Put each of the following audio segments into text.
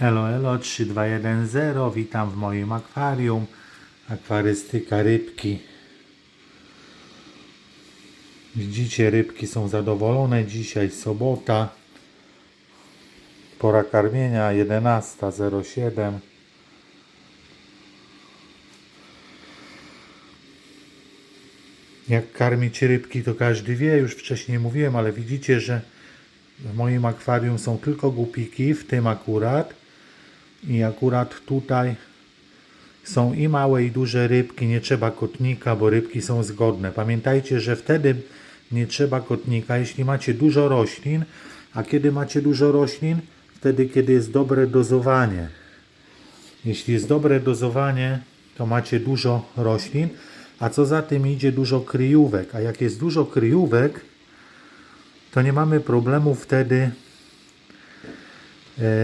Elo, elo, 3210, witam w moim akwarium. Akwarystyka rybki. Widzicie, rybki są zadowolone. Dzisiaj sobota. Pora karmienia 11.07. Jak karmić rybki, to każdy wie, już wcześniej mówiłem, ale widzicie, że w moim akwarium są tylko głupiki, w tym akurat. I akurat tutaj są i małe, i duże rybki. Nie trzeba kotnika, bo rybki są zgodne. Pamiętajcie, że wtedy nie trzeba kotnika, jeśli macie dużo roślin. A kiedy macie dużo roślin? Wtedy, kiedy jest dobre dozowanie. Jeśli jest dobre dozowanie, to macie dużo roślin, a co za tym idzie dużo kryjówek. A jak jest dużo kryjówek, to nie mamy problemu wtedy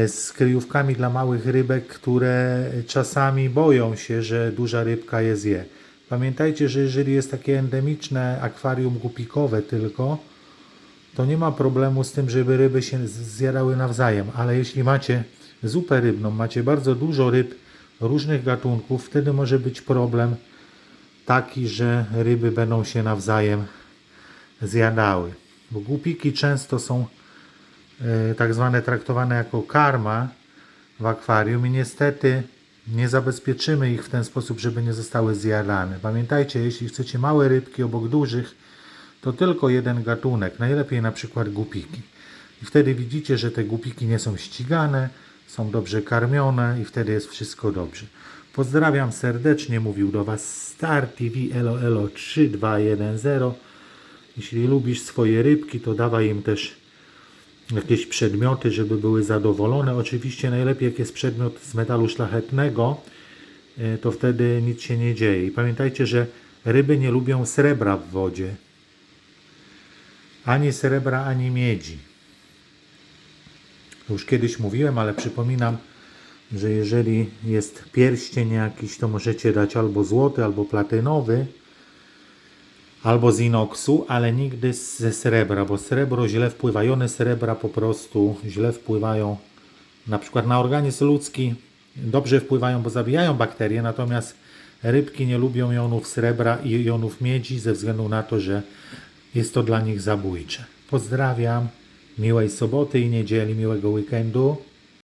z kryjówkami dla małych rybek, które czasami boją się, że duża rybka je zje. Pamiętajcie, że jeżeli jest takie endemiczne akwarium gupikowe tylko, to nie ma problemu z tym, żeby ryby się zjadały nawzajem, ale jeśli macie zupę rybną, macie bardzo dużo ryb różnych gatunków, wtedy może być problem taki, że ryby będą się nawzajem zjadały. Bo głupiki często są e, tak zwane traktowane jako karma w akwarium i niestety nie zabezpieczymy ich w ten sposób, żeby nie zostały zjadane. Pamiętajcie, jeśli chcecie małe rybki obok dużych, to tylko jeden gatunek, najlepiej na przykład głupiki. I wtedy widzicie, że te głupiki nie są ścigane, są dobrze karmione i wtedy jest wszystko dobrze. Pozdrawiam serdecznie, mówił do Was Star TV Elo 3210. Jeśli lubisz swoje rybki, to dawaj im też jakieś przedmioty, żeby były zadowolone. Oczywiście najlepiej jak jest przedmiot z metalu szlachetnego, e, to wtedy nic się nie dzieje. I pamiętajcie, że ryby nie lubią srebra w wodzie. Ani srebra, ani miedzi. Już kiedyś mówiłem, ale przypominam, że jeżeli jest pierścień jakiś, to możecie dać albo złoty, albo platynowy, albo z inoksu, ale nigdy ze srebra, bo srebro źle wpływa. Jony srebra po prostu źle wpływają na przykład na organizm ludzki. Dobrze wpływają, bo zabijają bakterie, natomiast rybki nie lubią jonów srebra i jonów miedzi ze względu na to, że jest to dla nich zabójcze. Pozdrawiam, miłej soboty i niedzieli, miłego weekendu.